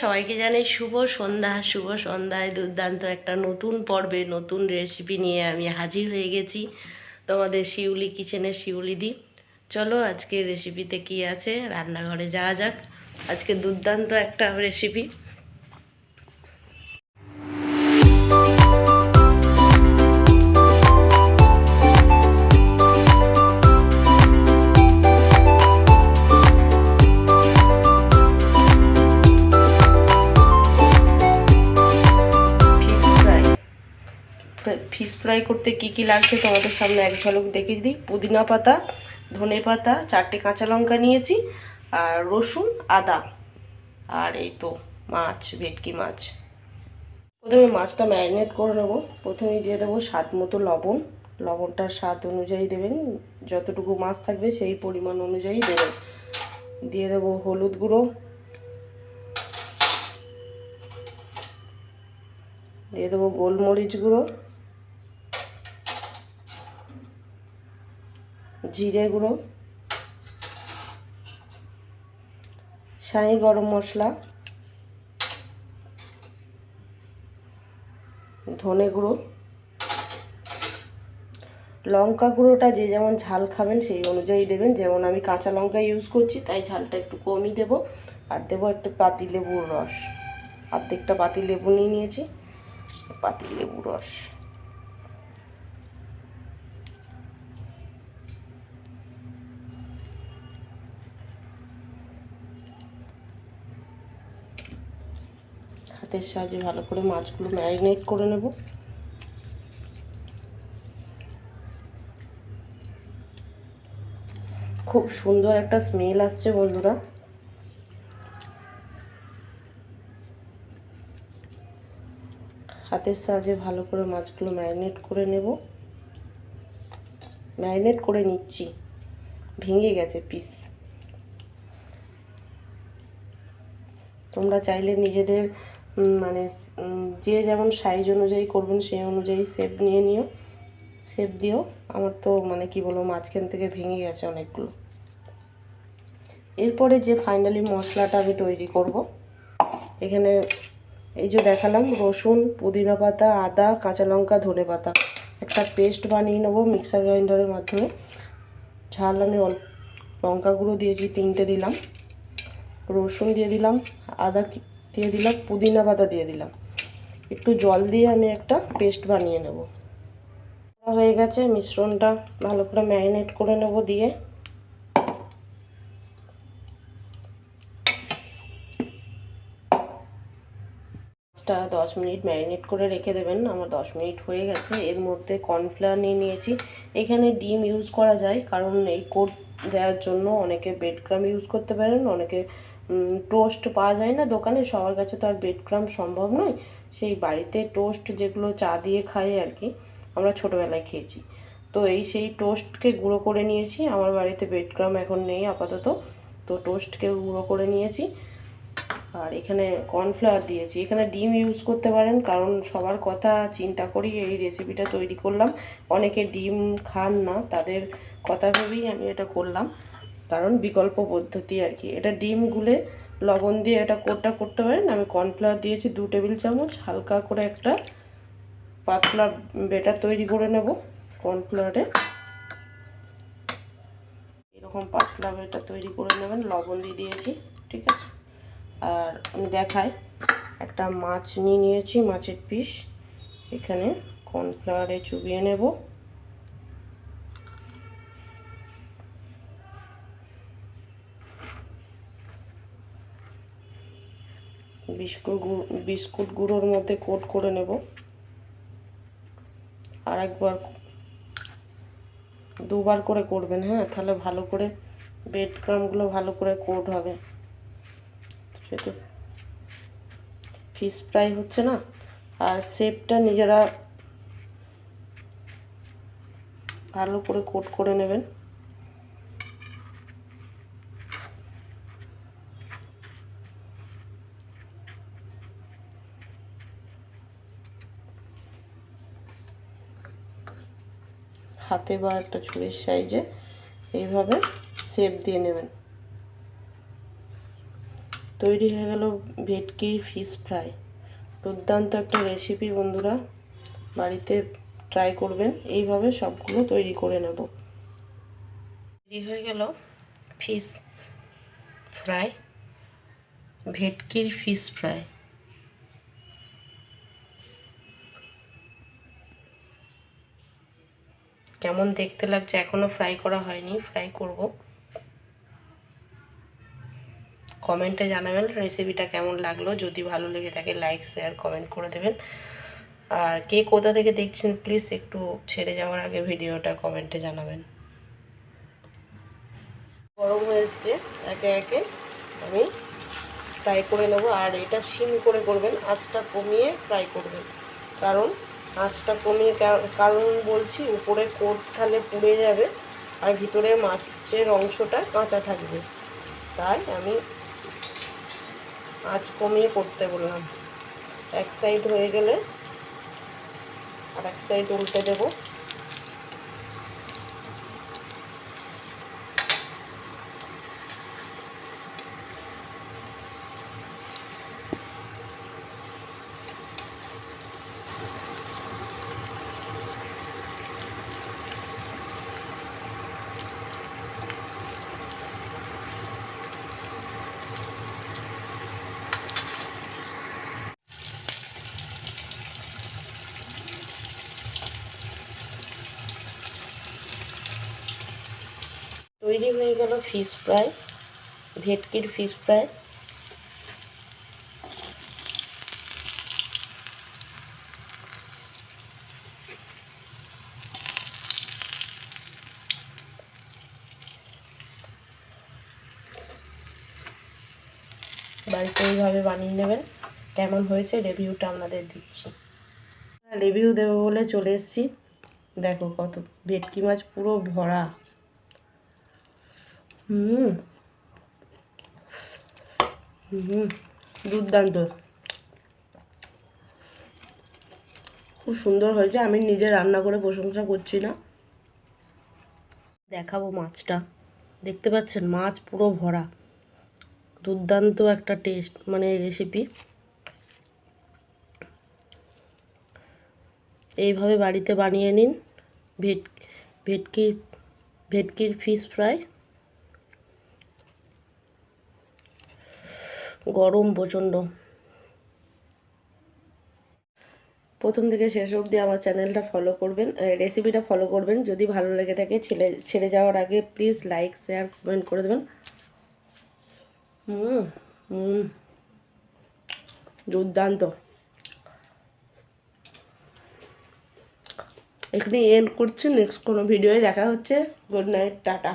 সবাইকে জানাই শুভ সন্ধ্যা, শুভ সন্ধ্যায় দুর্দান্ত একটা নতুন পর্বে, নতুন রেসিপি নিয়ে আমি হাজির হয়ে গেছি তোমাদের শিউলি কিচেনের শিউলি দি। চলো আজকে রেসিপিতে কি আছে? রান্নাঘরে যাওয়া যাক। আজকে দুর্দান্ত একটা রেসিপি ফিশ ফ্রাই করতে কি কি লাগছে তোমাদের সামনে এক ঝলক দেখিয়ে দিই। পুদিনা পাতা, ধনে পাতা, চারটে কাঁচা লঙ্কা নিয়েছি, আর রসুন, আদা, আর এই তো মাছ, ভেটকি মাছ। প্রথমে মাছটা ম্যারিনেট করে নেব। প্রথমেই দিয়ে দেবো স্বাদ মতো লবণ। লবণটার স্বাদ অনুযায়ী দেবেন। যতটুকু মাছ থাকবে সেই পরিমাণ অনুযায়ী দেবেন। দিয়ে দেবো হলুদ গুঁড়ো। দিয়ে দেবো গোলমরিচ গুঁড়ো। জিরে গুঁড়ো শাহি গরম মশলা, ধনে গুঁড়ো, লঙ্কা গুঁড়োটা যে যেমন ঝাল খাবেন সেই অনুযায়ী দেবেন। যেমন আমি কাঁচা লঙ্কা ইউজ করছি, তাই ঝালটা একটু কমই দেবো। আর দেবো একটু পাতি লেবুর রস। অর্ধেকটা পাতি লেবু নিয়ে নিয়েছি পাতি লেবু রস। হাতের সাহায্যে ভালো করে মাছগুলো ম্যারিনেট করে নেব। খুব সুন্দর একটা স্মেল আসছে বন্ধুরা। হাতের সাহায্যে ভালো করে মাছগুলো ম্যারিনেট করে নেব। ম্যারিনেট করে নিচ্ছি। ভেঙে গেছে পিস তোমরা চাইলে নিজেদের মানে যে যেমন সাইজ অনুযায়ী করবেন সেই অনুযায়ী শেপ নিয়ে নিও। শেপ দিও। আমার তো মানে কি বলব, মাঝখান থেকে ভেঙে গেছে অনেকগুলো। এরপরে যে ফাইনালি মশলাটা আমি তৈরি করব, এখানে এই যে দেখালাম, রসুন, পুদিনা পাতা, আদা, কাঁচা লঙ্কা, ধনে পাতা। একটা পেস্ট বানিয়ে নেব মিক্সার গ্রাইন্ডারের মাধ্যমে। ঝাল আমি লঙ্কা গুঁড়ো দিয়েছি, তিনটে দিলাম। রসুন দিয়ে দিলাম, আদা দিয়ে দিলাম, পুদিনা পাতা দিয়ে দিলাম। একটু জল দিয়ে আমি একটা পেস্ট বানিয়ে নেব। হয়ে গেছে মিশ্রণটা ভালো করে ম্যারিনেট করে নেব দিয়ে। মাছটা দশ মিনিট ম্যারিনেট করে রেখে দেবেন, আমার দশ মিনিট হয়ে গেছে। এর মধ্যে কর্নফ্লাওয়ার নিয়ে নিয়েছি। এখানে ডিম ইউজ করা যায়, কারণ এই কোট দেওয়ার জন্য অনেকে বেড ক্রাম ইউজ করতে পারেন, অনেকে টোস্ট পাওয়া যায় না দোকানে, সবার কাছে তো আর বেড ক্রাম সম্ভব নয়। সেই বাড়িতে টোস্ট যেগুলো চা দিয়ে খাই আর কি, আমরা ছোটোবেলায় খেয়েছি। তো এই সেই টোস্টকে গুঁড়ো করে নিয়েছি, আমার বাড়িতে বেড ক্রাম এখন নেই আপাতত। তো টোস্টকে গুঁড়ো করে নিয়েছি। আর এখানে কর্নফ্লাওয়ার দিয়েছি। এখানে ডিম ইউজ করতে পারেন, কারণ সবার কথা চিন্তা করি এই রেসিপিটা তৈরি করলাম। অনেকে ডিম খান না, তাদের কথা ভেবেই আমি এটা করলাম। কারণ বিকল্প পদ্ধতি আর কি। এটা ডিম গুলে লবণ দিয়ে এটা কোটটা করতে পারেন আমি কর্নফ্লাওয়ার দিয়েছি দু টেবিল চামচ, হালকা করে একটা পাতলা বেটার তৈরি করে নেব কর্নফ্লাওয়ারে। এরকম পাতলা বেটার তৈরি করে নেবেন, লবণ দিয়ে দিয়েছি, ঠিক আছে? আর আমি দেখাই, একটা মাছ নিয়ে নিয়েছি, মাছের পিস। এখানে কর্নফ্লাওয়ারে চুবিয়ে নেব। বিস্কুট বিস্কুট গুঁড়োর মধ্যে কোট করে নেব। আর একবার দুবার করে করবেন হ্যাঁ? তাহলে ভালো করে বেড ক্রামগুলো ভালো করে কোট হবে। সেটা ফিশ ফ্রাই হচ্ছে না, আর শেপটা নিজেরা ভালো করে কোট করে নেবেন। হাতে বা একটা ছুরির সাইজে এইভাবে শেপ দিয়ে নেবেন। তৈরি হয়ে গেল ভেটকির ফিশ ফ্রাই দুর্দান্ত একটা রেসিপি বন্ধুরা, বাড়িতে ট্রাই করবেন। এইভাবে সবগুলো তৈরি করে নেব। তৈরি হয়ে গেল ফিশ ফ্রাই ভেটকির ফিশ ফ্রাই কেমন দেখতে লাগছে? এখনও ফ্রাই করা হয়নি ফ্রাই করব। কমেন্টে জানাবেন রেসিপিটা কেমন লাগল। যদি ভালো লেগে থাকে লাইক শেয়ার কমেন্ট করে দেবেন। আর কে কোথা থেকে দেখছেন প্লিজ একটু ছেড়ে যাওয়ার আগে ভিডিওটা কমেন্টে জানাবেন। গরম হয়ে এসছে, একে একে আমি ফ্রাই করে নেব। আর এটা সিম করে করবেন, আঁচটা কমিয়ে ফ্রাই করবেন। কারণ আঁচটা কমিয়ে কারণ বলছি, উপরে কোট তাহলে পুড়ে যাবে আর ভিতরে মাছের অংশটা কাঁচা থাকবে। তাই আমি আঁচ কমিয়ে করতে বললাম। এক সাইড হয়ে গেলে আর এক সাইড উল্টে দেবো। তৈরি হয়ে গেল ফিশ ফ্রাই ভেটকির ফিশ ফ্রাই বাড়িতে এইভাবে বানিয়ে নেবেন। কেমন হয়েছে রিভিউটা আপনাদের দিচ্ছি। রিভিউ দেবো বলে চলে এসেছি। দেখো কত ভেটকি মাছ পুরো ভরা। হুম। হুম, দুর্দান্ত। খুব সুন্দর হয়েছে, আমি নিজে রান্না করে প্রশংসা করছি না। দেখাবো মাছটা। দেখতে পাচ্ছেন, মাছ পুরো ভরা। দুর্দান্ত একটা টেস্ট মানে রেসিপি এইভাবে বাড়িতে বানিয়ে নিন। ভেট ভেটকির ভেটকির ফিশ ফ্রাই গরম প্রচণ্ড। প্রথম থেকে শেষ অবধি আমার চ্যানেলটা ফলো করবেন রেসিপিটা ফলো করবেন। যদি ভালো লেগে থাকে ছেলে, ছেড়ে যাওয়ার আগে প্লিজ লাইক শেয়ার কমেন্ট করে দেবেন। হুম হুম, দুর্দান্ত। এখানে এন্ড করছি নেক্সট কোনো ভিডিওয়ে দেখা হচ্ছে। Good night tata.